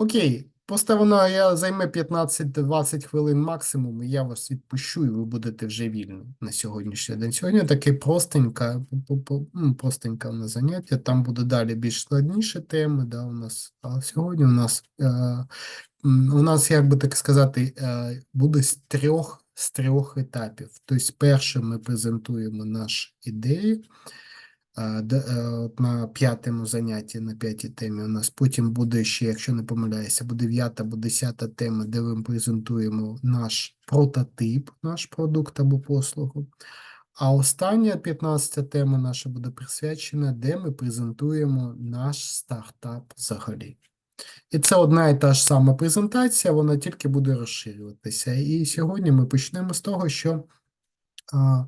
Окей, просто вона я займе 15-20 хвилин максимум, і я вас відпущу, і ви будете вже вільні на сьогоднішній день. Сьогодні таке простенька, по- по- ну, на заняття. Там буде далі більш складніші теми, да, у нас. А сьогодні у нас е, у нас, як би так сказати, е, буде з трьох з трьох етапів. Тобто, перше ми презентуємо наші ідеї. Е, На п'ятому занятті, на п'ятій темі у нас потім буде ще, якщо не помиляюся, буде дев'ята або десята тема, де ми презентуємо наш прототип, наш продукт або послугу. А остання 15 тема наша буде присвячена, де ми презентуємо наш стартап взагалі. І це одна і та ж сама презентація, вона тільки буде розширюватися. І сьогодні ми почнемо з того, що а,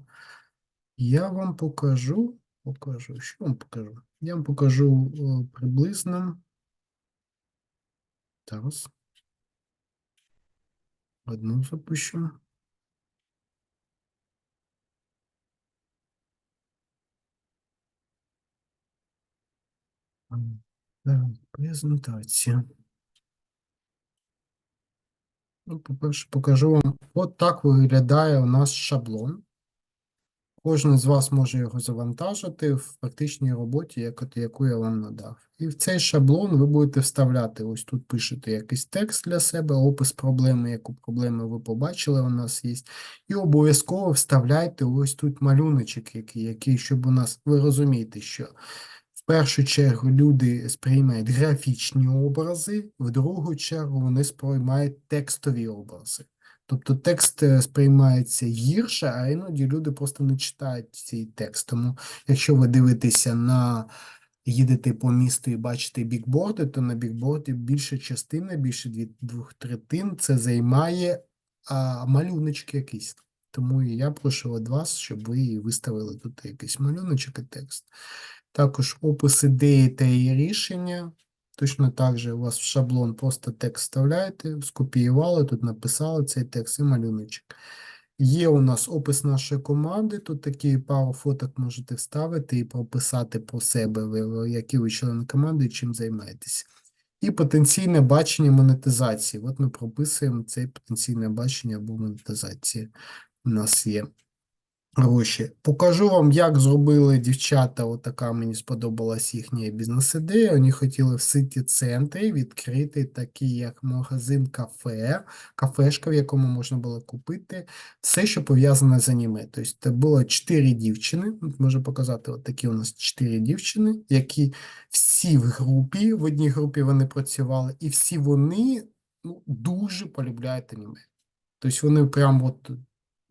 я вам покажу, покажу, що вам покажу? Я вам покажу о, приблизно. Зараз. Одну запущу. Так, презентація. Ну, по-перше, покажу вам. От так виглядає у нас шаблон. Кожен з вас може його завантажити в практичній роботі, яку я вам надав. І в цей шаблон ви будете вставляти, ось тут пишете якийсь текст для себе, опис проблеми, яку проблему ви побачили, у нас є. І обов'язково вставляйте ось тут малюночок, який, який, щоб у нас, ви розумієте, що в першу чергу люди сприймають графічні образи, в другу чергу вони сприймають текстові образи. Тобто текст е, сприймається гірше, а іноді люди просто не читають цей текст. Тому якщо ви дивитеся на їдете по місту і бачите бікборди, то на бікборді більша частина, більше двох третин це займає а, малюночки якісь. Тому я прошу від вас, щоб ви виставили тут якийсь малюночок і текст. Також опис ідеї та її рішення. Точно так же у вас в шаблон просто текст вставляєте, скопіювали, тут написали цей текст і малюночок. Є у нас опис нашої команди, тут такі пару фоток можете вставити і прописати про себе, ви- які ви члени команди і чим займаєтесь. І потенційне бачення монетизації. От ми прописуємо це потенційне бачення або монетизації. У нас є гроші. Покажу вам, як зробили дівчата. Отака мені сподобалась їхня бізнес-ідея. Вони хотіли в ситі-центрі відкрити такий, як магазин кафе, кафешка, в якому можна було купити все, що пов'язане з аніме. Тобто це було чотири дівчини. Можу показати, от такі у нас чотири дівчини, які всі в групі, в одній групі вони працювали, і всі вони ну, дуже полюбляють аніме. Тобто вони прям от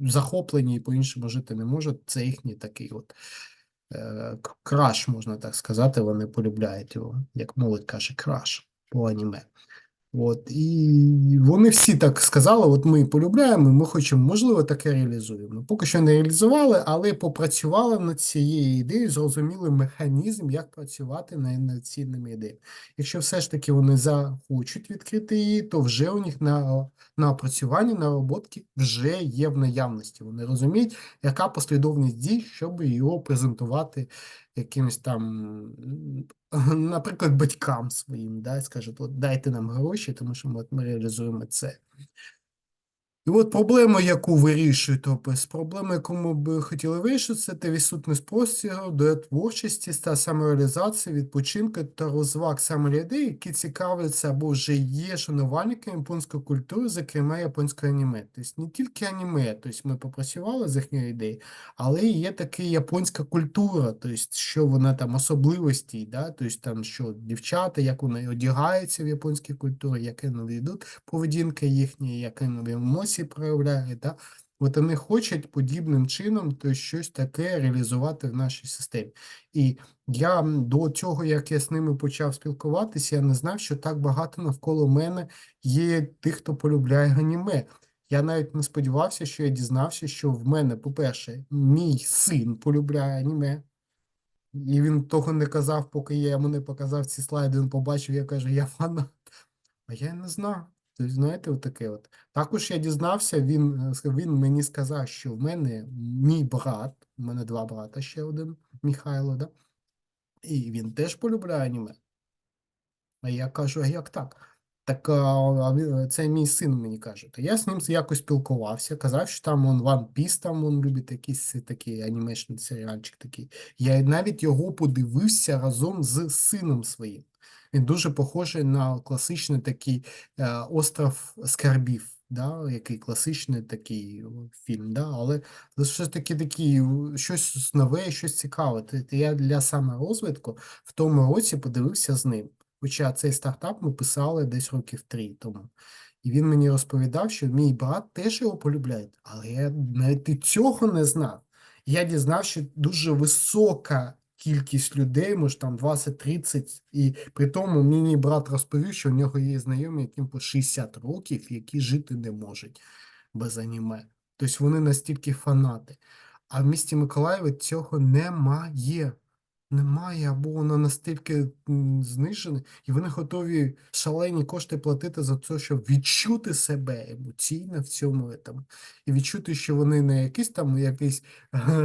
захоплені і по-іншому жити не можуть. Це їхній такий от е, краш, можна так сказати. Вони полюбляють його, як молодь каже, краш по аніме. От, і вони всі так сказали: от ми полюбляємо, ми хочемо, можливо, таке реалізуємо. Поки що не реалізували, але попрацювали над цією ідеєю, зрозуміли механізм, як працювати над цінними ідеями. Якщо все ж таки вони захочуть відкрити її, то вже у них на, на опрацюванні, на роботки вже є в наявності. Вони розуміють, яка послідовність дій, щоб його презентувати якимось там, наприклад, батькам своїм, да, скажуть, от дайте нам гроші, тому що ми, от ми реалізуємо це. І от проблема, яку вирішують опис, проблема, яку ми б хотіли вирішити, це відсутність простору до творчості та самореалізації, відпочинку та розваг саме людей, які цікавляться або вже є шанувальниками японської культури, зокрема японської аніме. Тобто не тільки аніме, тобто ми попрацювали з їхньою ідеєю, але є така японська культура, тобто що вона там особливості, да? тобто там що дівчата, як вони одягаються в японській культурі, як вони ведуть поведінка їхня, як вони емоції проявляють, да? От вони хочуть подібним чином то щось таке реалізувати в нашій системі. І я до цього, як я з ними почав спілкуватися, я не знав, що так багато навколо мене є тих, хто полюбляє аніме. Я навіть не сподівався, що я дізнався, що в мене, по-перше, мій син полюбляє аніме. І він того не казав, поки я йому не показав ці слайди, він побачив, я кажу, я фанат. А я не знав. Тобто, знаєте, отаке от. Також я дізнався, він, е, він мені сказав, що в мене мій брат, у мене два брата, ще один, Михайло, да? І він теж полюбляє аніме. А я кажу, а як так? Так а, а це мій син мені каже. То я з ним якось спілкувався, казав, що там он One Piece, там він любить якийсь такий анімешний серіальчик такий. Я навіть його подивився разом з сином своїм. Він дуже похожий на класичний такий е, остров скарбів, да, який класичний такий фільм, да, але це щось таке такі, щось нове, щось цікаве. Я для саморозвитку в тому році подивився з ним. Хоча цей стартап ми писали десь років три тому. І він мені розповідав, що мій брат теж його полюбляє, але я навіть і цього не знав. Я дізнав, що дуже висока кількість людей, може там 20-30, і при тому мені брат розповів, що в нього є знайомі, яким по 60 років, які жити не можуть без аніме. Тобто вони настільки фанати. А в місті Миколаєві цього немає. Немає, або воно настільки знижене, і вони готові шалені кошти платити за це, щоб відчути себе емоційно в цьому там, і відчути, що вони не якісь там якесь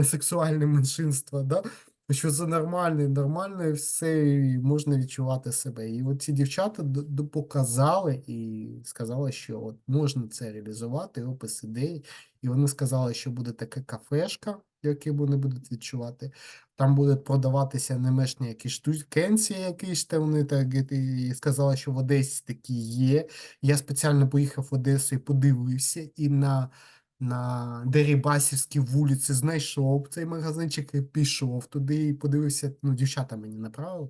сексуальне меншинство, да? Що це нормально, нормально і все, і можна відчувати себе. І от ці дівчата показали і сказали, що от можна це реалізувати, опис ідеї. І вони сказали, що буде така кафешка, якій вони будуть відчувати. Там будуть продаватися немешні якісь штукенці, якісь там вони так і сказали, що в Одесі такі є. Я спеціально поїхав в Одесу і подивився, і на, на Дерибасівській вулиці знайшов цей магазинчик і пішов туди і подивився. Ну, дівчата мені направили.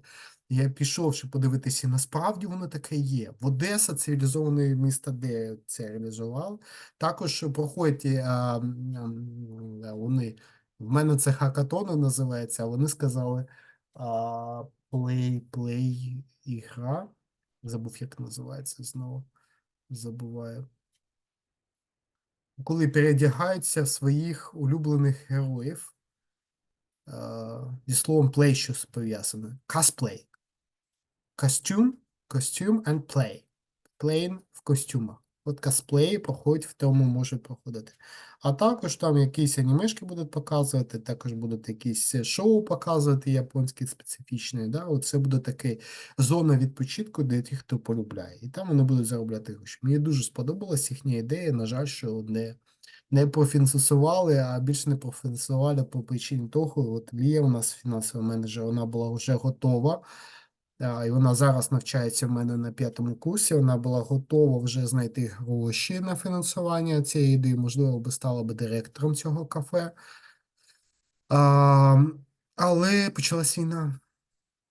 Я пішов, щоб подивитися, насправді воно таке є. В Одеса цивілізоване місто, де це реалізував. Також проходять а, м, м, вони. В мене це хакатони називається, а вони сказали а, плей, плей ігра. Забув, як називається знову. Забуваю. Коли передягаються в своїх улюблених героїв. Зі словом play щось пов'язане. Cosplay. Костюм, костюм and play. Плейн в костюмах. От косплеї проходять в тому можуть проходити. А також там якісь анімешки будуть показувати, також будуть якісь е, шоу показувати японські специфічні. Да? Це буде таке зона відпочинку для тих, хто полюбляє. І там вони будуть заробляти гроші. Мені дуже сподобалась їхня ідея. На жаль, що не, не профінансували, а більше не профінансували по причині того, от Лія у нас фінансовий менеджер, вона була вже готова. І вона зараз навчається в мене на п'ятому курсі. Вона була готова вже знайти гроші на фінансування цієї ідеї. Можливо, би стала би директором цього кафе. А, але почалась війна.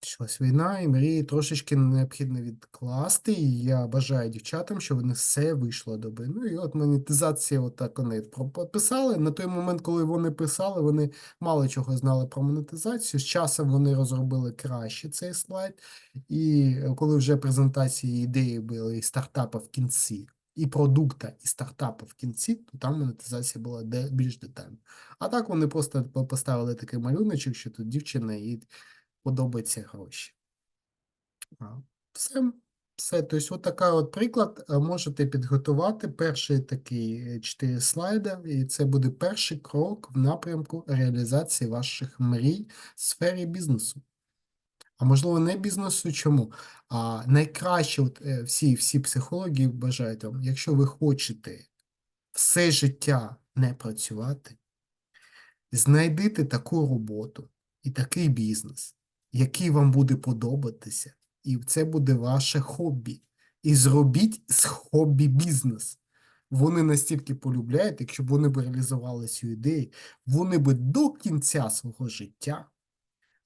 Почалась війна, і мрії трошечки необхідно відкласти. І я бажаю дівчатам, щоб вони все вийшло доби. Ну і от монетизація, отак вони прописали. На той момент, коли вони писали, вони мало чого знали про монетизацію. З часом вони розробили краще цей слайд. І коли вже презентації ідеї були і стартапа в кінці, і продукта, і стартапа в кінці, то там монетизація була де більш детальна. А так вони просто поставили такий малюночок, що тут дівчина і подобаються гроші. Все, все. Тобто, от така от приклад. е, Можете підготувати перший такий е, чотири слайди, і це буде перший крок в напрямку реалізації ваших мрій в сфері бізнесу. А можливо, не бізнесу. Чому? А найкраще, от, е, всі, всі психологи бажають вам, якщо ви хочете все життя не працювати, знайдите таку роботу і такий бізнес, який вам буде подобатися, і це буде ваше хобі. І зробіть з хобі бізнес. Вони настільки полюбляють, якщо б вони б реалізували цю ідею, вони би до кінця свого життя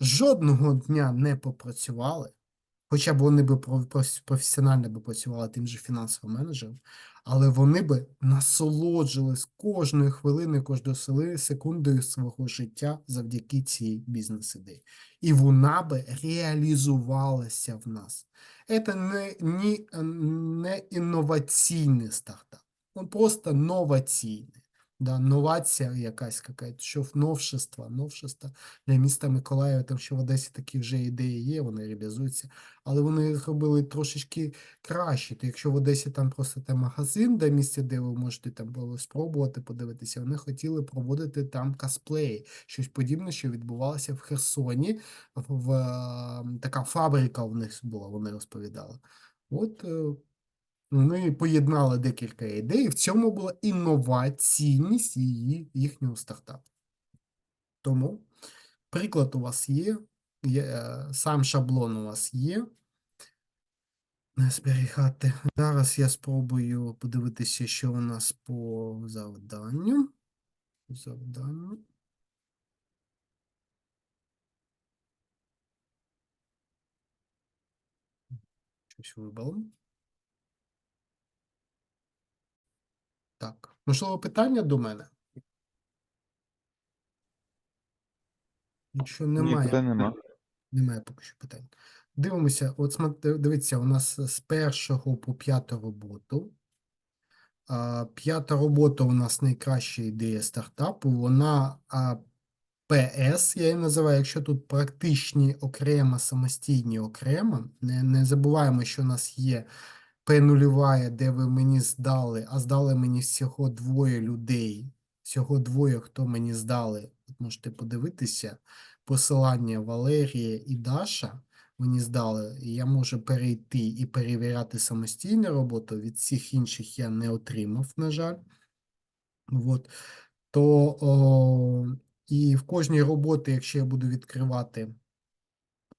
жодного дня не попрацювали, хоча б вони би професіонально би працювали тим же фінансовим менеджером, але вони би насолоджувались кожною хвилиною, кожною секундою свого життя завдяки цій бізнес-ідеї. І вона би реалізувалася в нас. Це не, ні, не інноваційний стартап, він просто новаційний. Да, новація якась какая-то, що в новшества, новшества для міста Миколаєва, там що в Одесі такі вже ідеї є, вони реалізуються, але вони їх робили трошечки краще. То якщо в Одесі там просто там магазин, де місце, де ви можете там було спробувати подивитися, вони хотіли проводити там косплеї, щось подібне, що відбувалося в Херсоні, в, в, е, така фабрика в них була, вони розповідали. От е, Ми поєднали декілька ідей, в цьому була інноваційність її, їхнього стартапу. Тому приклад у вас є, є е, сам шаблон у вас є. Не зберігати. Зараз я спробую подивитися, що у нас по завданню. Завданню. Щось вибрало. Так, можливо, питання до мене? Якщо Ні, немає, питань нема. немає поки що питань. Дивимося, от дивіться, у нас з першого по п'яту роботу. П'ята робота у нас найкраща ідея стартапу. Вона ПС, я її називаю, якщо тут практичні окремо, самостійні окремо. Не, не забуваємо, що у нас є П нульова, де ви мені здали, а здали мені всього двоє людей. Всього двоє, хто мені здали. От можете подивитися. Посилання Валерія і Даша мені здали. Я можу перейти і перевіряти самостійну роботу. Від всіх інших я не отримав, на жаль. От. То о, і в кожній роботі, якщо я буду відкривати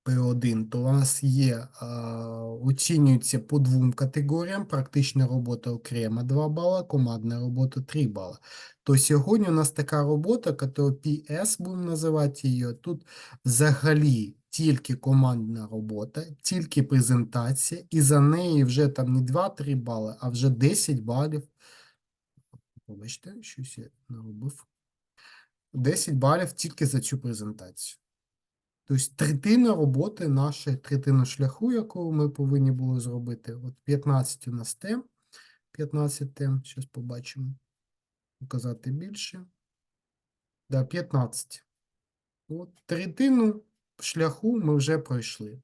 P1, то у нас є, а, оцінюється по двом категоріям. Практична робота окремо 2 бала, командна робота 3 бала. То сьогодні у нас така робота, PS будемо називати її. Тут взагалі тільки командна робота, тільки презентація, і за неї вже там не 2-3 бали, а вже 10 балів. Вибачте, щось я наробив. 10 балів тільки за цю презентацію. Тобто третина роботи нашої, третина шляху, яку ми повинні були зробити. От 15 у нас тем, 15 тем, зараз побачимо. Показати більше. Да, 15. От третину шляху ми вже пройшли.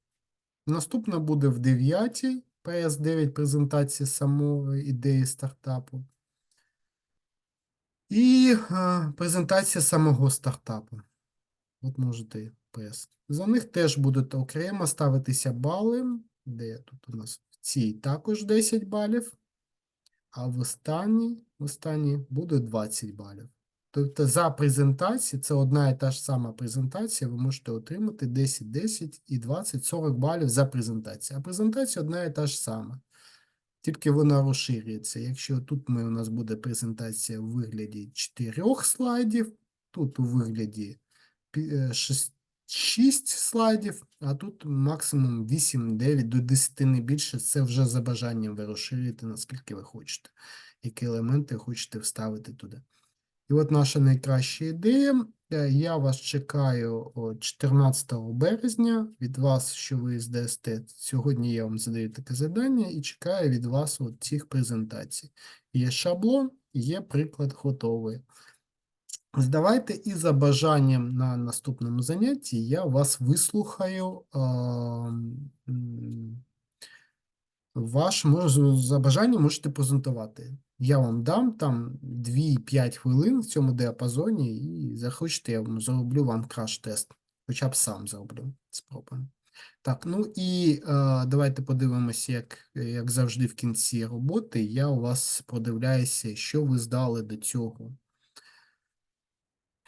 Наступна буде в 9 PS9 презентація самої ідеї стартапу. І е, презентація самого стартапу. От можете PS. За них теж будуть окремо ставитися бали. Де тут у нас в цій також 10 балів, а в останній, в останній буде 20 балів. Тобто за презентацію, це одна і та ж сама презентація, ви можете отримати 10, 10 і 20, 40 балів за презентацію. А презентація одна і та ж сама. Тільки вона розширюється. Якщо тут ми, у нас буде презентація у вигляді 4 слайдів, тут у вигляді 6, 6 слайдів, а тут максимум 8, 9 до 10 не більше. Це вже за бажанням ви розширюєте, наскільки ви хочете, які елементи хочете вставити туди. І от наша найкраща ідея. Е, Я вас чекаю 14 березня від вас, що ви здасте. Сьогодні я вам задаю таке завдання і чекаю від вас от цих презентацій. Є шаблон, є приклад готовий. Здавайте і за бажанням на наступному занятті я вас вислухаю. Ваш можу, за бажанням можете презентувати. Я вам дам там 2-5 хвилин в цьому діапазоні, і захочете, я зроблю вам краш-тест. Хоча б сам зроблю. Спробуємо. Так, ну і е, давайте подивимося, як, як завжди в кінці роботи. Я у вас продивляюся, що ви здали до цього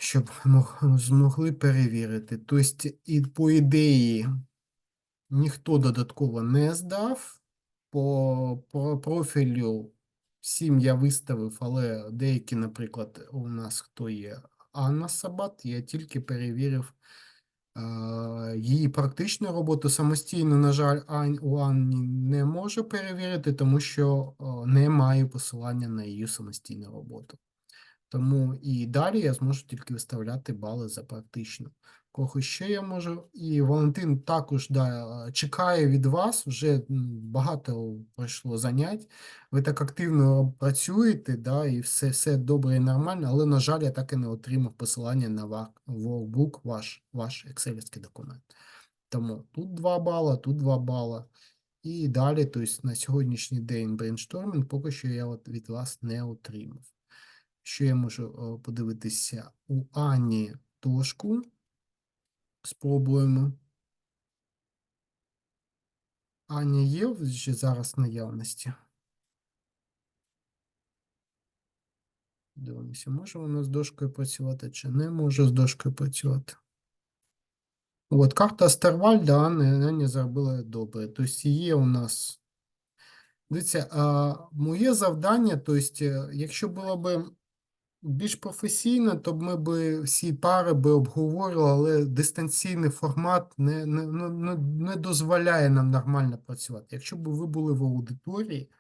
щоб мог- змогли перевірити. Тобто, і по ідеї, ніхто додатково не здав. По, по профілю всім я виставив, але деякі, наприклад, у нас хто є Анна Сабат, я тільки перевірив її практичну роботу самостійно, на жаль, у Анні не можу перевірити, тому що не маю посилання на її самостійну роботу. Тому і далі я зможу тільки виставляти бали за практично. Кого ще я можу. І Валентин також да, чекає від вас. Вже багато пройшло занять. Ви так активно працюєте, да, і все, все добре і нормально, але, на жаль, я так і не отримав посилання на workbook, ваш, ваш екселівський документ. Тому тут 2 бала, тут 2 бала. І далі, тобто на сьогоднішній день брейнштормінг поки що я от від вас не отримав що я можу подивитися у Ані Тошку. Спробуємо. Аня є вже зараз в наявності. Дивимося, може вона з дошкою працювати чи не може з дошкою працювати. От, карта Старвальда Аня зробила добре. Тобто є у нас. Дивіться, а, моє завдання, тобто, е, якщо було би більш професійно, то ми б всі пари би обговорювали, але дистанційний формат не, не, не, не, не дозволяє нам нормально працювати. Якщо б ви були в аудиторії,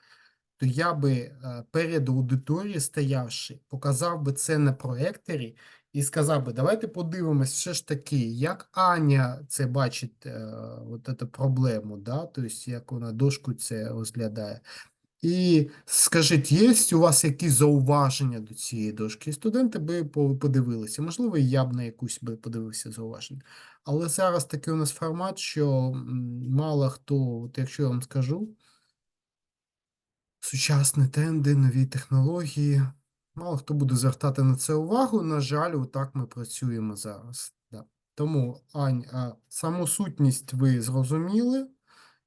то я би е, перед аудиторією стоявши, показав би це на проекторі і сказав би, давайте подивимось все ж таки, як Аня це бачить, е, от цю проблему, да? тобто як вона дошку це розглядає. І скажіть, є у вас якісь зауваження до цієї дошки? Студенти би подивилися. Можливо, я б на якусь би подивився зауваження. Але зараз такий у нас формат, що мало хто, от якщо я вам скажу, сучасні тренди, нові технології, мало хто буде звертати на це увагу. На жаль, отак ми працюємо зараз. Да. Тому, Ань, саму сутність ви зрозуміли.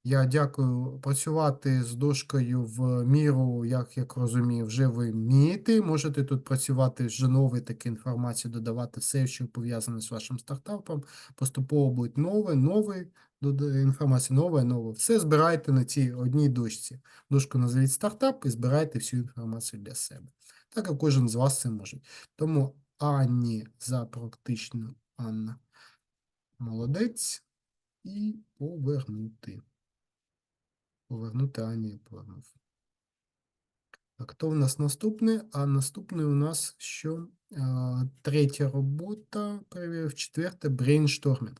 Я дякую. Працювати з дошкою в міру, як як розумію, вже ви вмієте. Можете тут працювати вже нові такі інформації, додавати все, що пов'язане з вашим стартапом. Поступово буде нове, нове інформація, нове, нове. Все збирайте на цій одній дошці. Дошку назвіть стартап і збирайте всю інформацію для себе. Так як кожен з вас це може. Тому Анні за практично Анна. Молодець. І повернути. Повернути Ані я повернув. Так, у нас наступний? А наступний у нас що? Третя робота, перевірив, четверта брейнштормінг.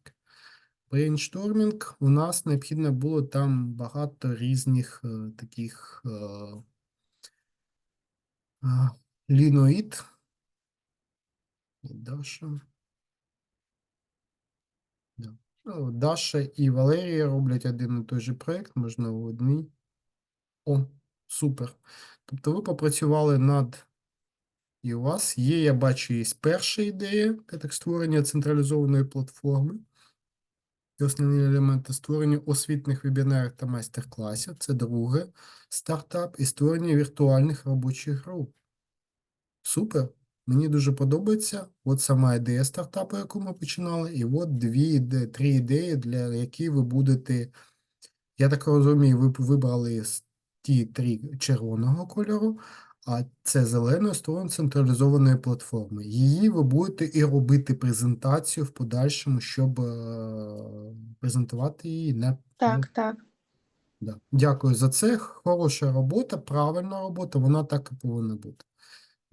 Брейнштормінг у нас необхідно було там багато різних е, таких е, а, ліноїд. Даша. Ну, Даша і Валерія роблять один і той же проєкт, можна в одній. О, супер. Тобто ви попрацювали над. І у вас є, я бачу, є перша ідея, так створення централізованої платформи. І основні елементи створення освітних вебінарів та майстер-класів. Це друге стартап і створення віртуальних робочих груп. Супер. Мені дуже подобається. От сама ідея стартапу, яку ми починали, і от дві три ідеї, для яких ви будете. Я так розумію, ви вибрали ті три червоного кольору, а це зеленою створення централізованої платформи. Її ви будете і робити презентацію в подальшому, щоб е, презентувати її на Так, так. Да. Дякую за це. Хороша робота, правильна робота, вона так і повинна бути.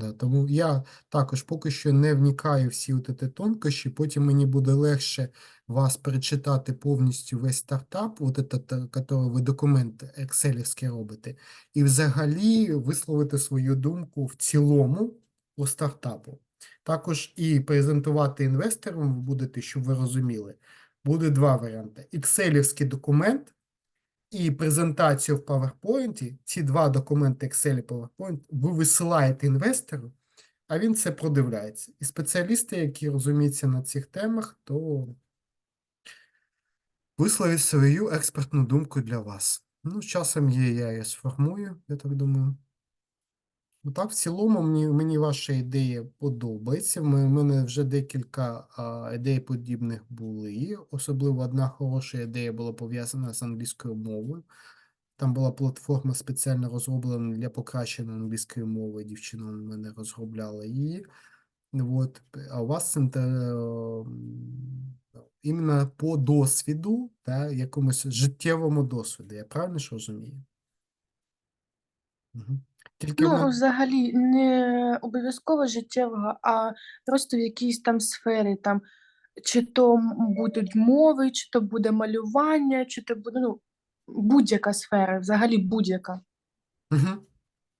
Да, тому я також поки що не вникаю всі от ці тонкощі, потім мені буде легше вас перечитати повністю весь стартап, от этот, який ви документ екселівський робите, і взагалі висловити свою думку в цілому по стартапу. Також і презентувати інвесторам ви будете, щоб ви розуміли, буде два варіанти: екселівський документ і презентацію в PowerPoint, ці два документи Excel і PowerPoint, ви висилаєте інвестору, а він це продивляється. І спеціалісти, які розуміються на цих темах, то висловлять свою експертну думку для вас. Ну, часом є, я її сформую, я так думаю. Ну, Так, в цілому мені, мені ваша ідея подобається. У мене вже декілька а, ідей подібних були. Особливо одна хороша ідея була пов'язана з англійською мовою. Там була платформа спеціально розроблена для покращення англійської мови. Дівчина у мене розробляла її. От. А у вас цим іменно по досвіду, та, якомусь життєвому досвіду. Я правильно ж розумію? Угу. Тільки Ну, мене- взагалі, не обов'язково життєвого, а просто в якійсь там сфері, там, чи то м- будуть мови, чи то буде малювання, чи то буде, ну, будь-яка сфера, взагалі будь-яка. Угу.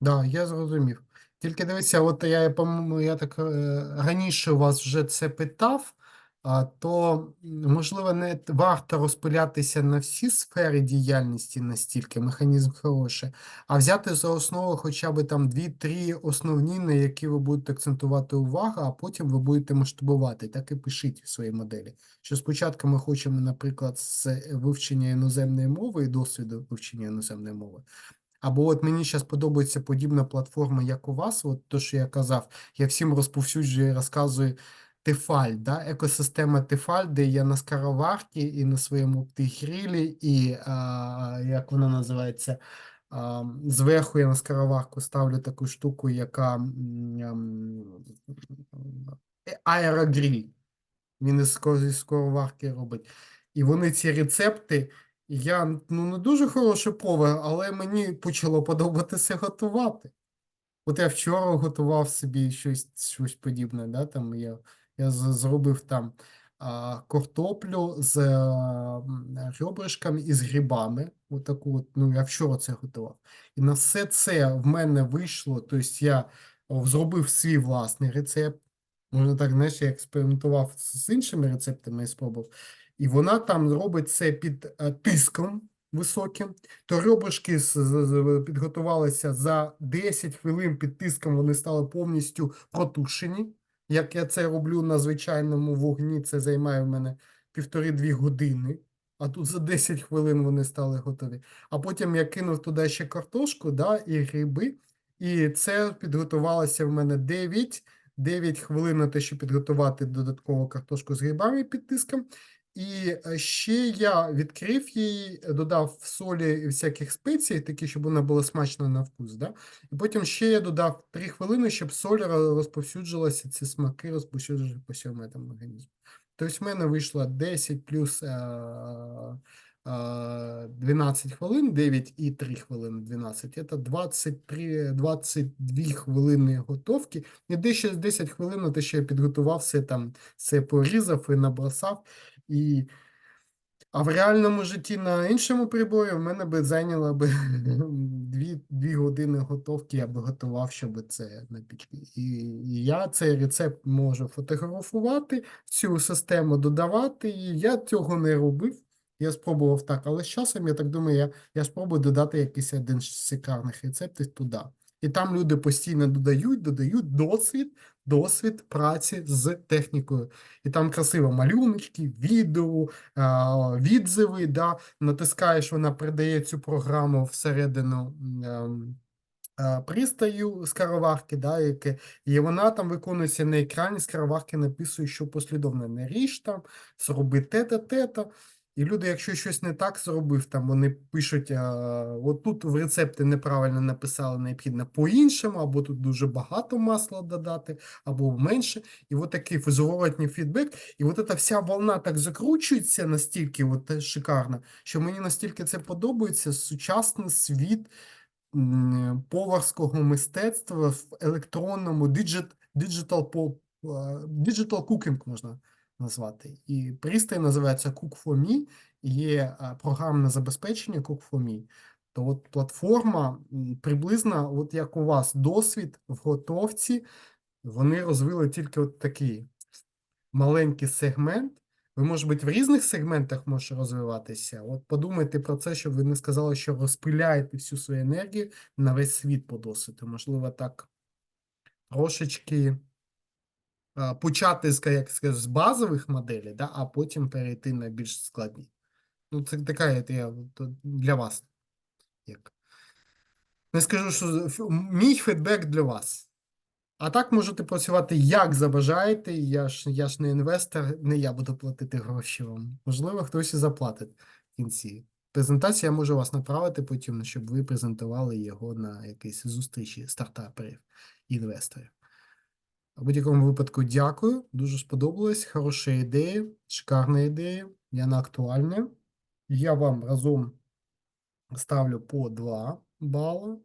Да, я зрозумів. Тільки дивіться, от я, по-моєму, я так е, раніше у вас вже це питав, а, то, м, можливо, не варто розпилятися на всі сфери діяльності настільки, механізм хороший, а взяти за основу хоча б там дві-три основні, на які ви будете акцентувати увагу, а потім ви будете масштабувати. Так і пишіть в своїй моделі. Що спочатку ми хочемо, наприклад, з вивчення іноземної мови і досвіду вивчення іноземної мови, Або от мені зараз подобається подібна платформа, як у вас, от то, що я казав, я всім розповсюджую і розказую Тефаль, да? екосистема Тефаль, де я на скароварці і на своєму птигрілі, і а, як вона називається, а, зверху я на скароварку ставлю таку штуку, яка аерогріль. Він із скороварки робить. І вони ці рецепти, я ну, не дуже хороший повар, але мені почало подобатися готувати. От я вчора готував собі щось, щось подібне, да, там я, я зробив там картоплю з а, ребришками і з грибами. Отаку, от, ну, я вчора це готував. І на все це в мене вийшло, тобто я зробив свій власний рецепт. Можна так, знаєш, я експериментував з іншими рецептами і спробував. І вона там робить це під е, тиском високим. То з- підготувалися за 10 хвилин під тиском, вони стали повністю протушені. Як я це роблю на звичайному вогні, це займає в мене півтори-дві години. А тут за 10 хвилин вони стали готові. А потім я кинув туди ще картошку, да, і гриби. І це підготувалося в мене 9 9 хвилин на те, щоб підготувати додаткову картошку з грибами під тиском. І е, ще я відкрив її, е, додав солі всяких спецій, такі, щоб вона була смачна на вкус. Да? І потім ще я додав 3 хвилини, щоб соль розповсюджилася, ці смаки розповсюджилися по всьому цьому організму. Тобто в мене вийшло 10 плюс е, е, 12 хвилин, 9 і 3 хвилини 12. Це 23, 22 хвилини готовки. І десь ще 10 хвилин те, що я підготував все там, все порізав і набросав. І... А в реальному житті на іншому приборі в мене би зайняло би дві, дві години готовки, я би готував, щоб це на пічці. І, і я цей рецепт можу фотографувати, цю систему додавати, і я цього не робив. Я спробував так, але з часом, я так думаю, я, я спробую додати якийсь один з шикарних рецептів туди. І там люди постійно додають, додають досвід, досвід праці з технікою. І там красиво малюночки, відео, відзиви, да, натискаєш, вона передає цю програму всередину ем, пристаю скароварки, да, яке, і вона там виконується на екрані, скароварки написує, що послідовно не ріж там, зроби те-то. І люди, якщо щось не так зробив, там вони пишуть, а, от тут в рецепті неправильно написали, необхідно по-іншому, або тут дуже багато масла додати, або менше. І от такий зворотній фідбек. І от ця вся волна так закручується настільки от, е, шикарно, що мені настільки це подобається. Сучасний світ поварського мистецтва в електронному digital, е, digital cooking можна назвати. І пристрій називається Cook4Me, і є е, програмне забезпечення Cook4Me. То от платформа приблизно, от як у вас досвід в готовці, вони розвили тільки от такий маленький сегмент. Ви, може бути, в різних сегментах може розвиватися. От подумайте про це, щоб ви не сказали, що розпиляєте всю свою енергію на весь світ по досвіду. Можливо, так трошечки почати з, як скажу, з базових моделей, да, а потім перейти на більш складні. Ну, це така я для вас. Як. Не скажу, що мій фідбек для вас. А так можете працювати як забажаєте. Я ж, я ж не інвестор, не я буду платити гроші вам. Можливо, хтось і заплатить в кінці. Презентацію я можу вас направити потім, щоб ви презентували його на якійсь зустрічі стартаперів, інвесторів. В будь-якому випадку дякую. Дуже сподобалось. Хороша ідея, шикарна ідея. Вона актуальна. Я вам разом ставлю по 2 бали.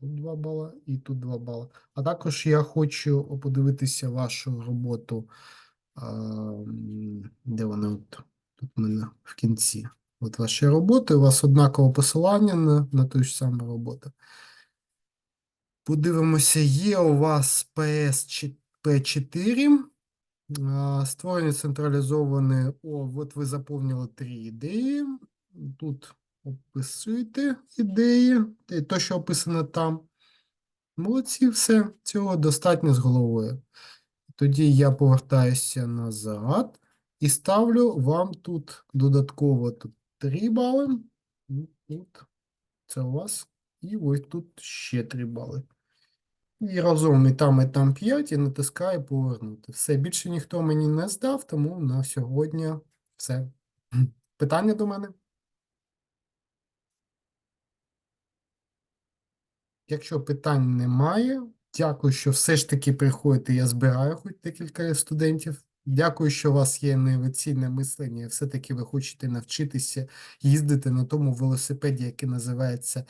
Тут 2 бала і тут 2 бала. А також я хочу подивитися вашу роботу, де вона от, тут в мене в кінці. От ваші роботи, у вас однакове посилання на, на ту ж саму роботу. Подивимося, є у вас PS P4, а, створення централізоване, о, от ви заповнили три ідеї. Тут описуєте ідеї, то, що описано там. Молодці, все, цього достатньо з головою. Тоді я повертаюся назад і ставлю вам тут додатково тут 3 бали. Ну, Тут. Це у вас І ось тут ще 3 бали. І разом і там, і там 5, і натискаю повернути. Все, більше ніхто мені не здав, тому на сьогодні все. Питання до мене? Якщо питань немає, дякую, що все ж таки приходите. Я збираю хоч декілька студентів. Дякую, що у вас є інноваційне мислення. і Все-таки ви хочете навчитися їздити на тому велосипеді, який називається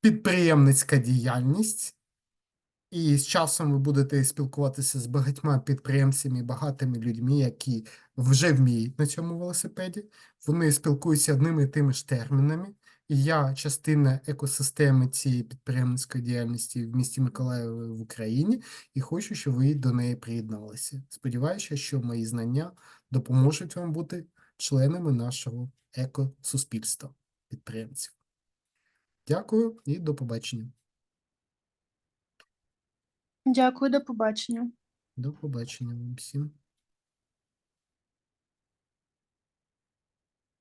підприємницька діяльність. І з часом ви будете спілкуватися з багатьма підприємцями, багатими людьми, які вже вміють на цьому велосипеді. Вони спілкуються одними і тими ж термінами. І я частина екосистеми цієї підприємницької діяльності в місті Миколаєві в Україні і хочу, щоб ви до неї приєдналися. Сподіваюся, що мої знання допоможуть вам бути членами нашого екосуспільства підприємців. Дякую і до побачення. Дякую, до побачення. До побачення вам всім.